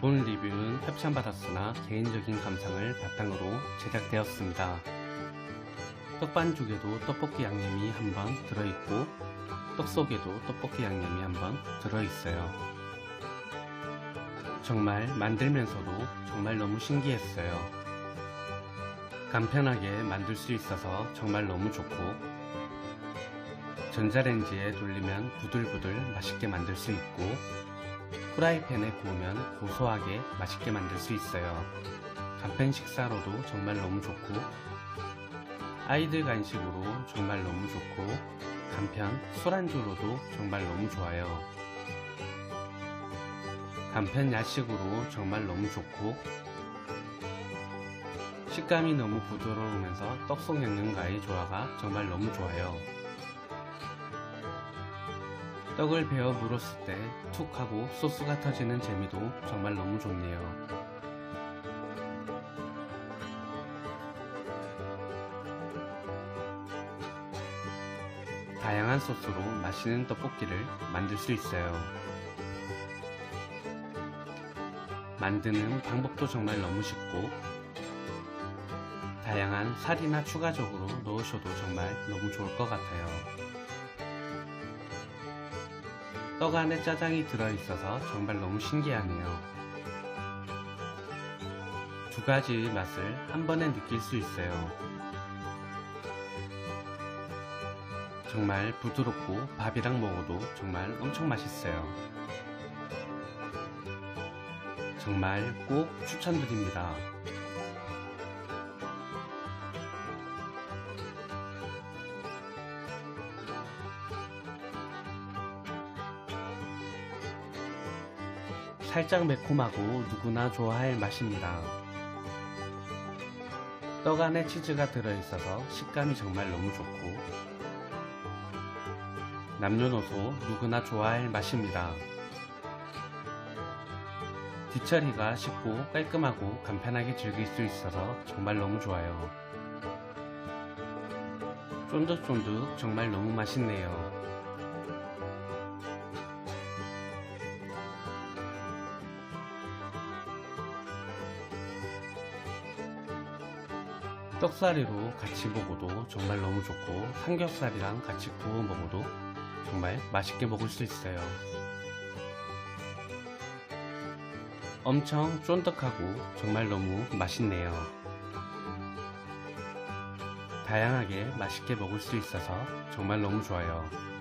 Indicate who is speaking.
Speaker 1: 본 리뷰는 협찬받았으나 개인적인 감상을 바탕으로 제작되었습니다. 떡반죽에도 떡볶이 양념이 한 번 들어있고 떡 속에도 떡볶이 양념이 한 번 들어있어요. 정말 만들면서도 정말 너무 신기했어요. 간편하게 만들 수 있어서 정말 너무 좋고 전자레인지에 돌리면 부들부들 맛있게 만들 수 있고 프라이팬에 구우면 고소하게 맛있게 만들 수 있어요. 간편 식사로도 정말 너무 좋고 아이들 간식으로 정말 너무 좋고 간편 술안주로도 정말 너무 좋아요. 간편 야식으로 정말 너무 좋고 식감이 너무 부드러우면서 떡속 양념과의 조화가 정말 너무 좋아요. 떡을 베어 물었을 때 툭 하고 소스가 터지는 재미도 정말 너무 좋네요. 다양한 소스로 맛있는 떡볶이를 만들 수 있어요. 만드는 방법도 정말 너무 쉽고 다양한 살이나 추가적으로 넣으셔도 정말 너무 좋을 것 같아요. 떡 안에 짜장이 들어있어서 정말 너무 신기하네요. 두 가지 맛을 한 번에 느낄 수 있어요. 정말 부드럽고 밥이랑 먹어도 정말 엄청 맛있어요. 정말 꼭 추천드립니다. 살짝 매콤하고 누구나 좋아할 맛입니다. 떡 안에 치즈가 들어있어서 식감이 정말 너무 좋고 남녀노소 누구나 좋아할 맛입니다. 뒤처리가 쉽고 깔끔하고 간편하게 즐길 수 있어서 정말 너무 좋아요. 쫀득쫀득 정말 너무 맛있네요. 떡사리로 같이 먹어도 정말 너무 좋고 삼겹살이랑 같이 구워 먹어도 정말 맛있게 먹을 수 있어요. 엄청 쫀득하고 정말 너무 맛있네요. 다양하게 맛있게 먹을 수 있어서 정말 너무 좋아요.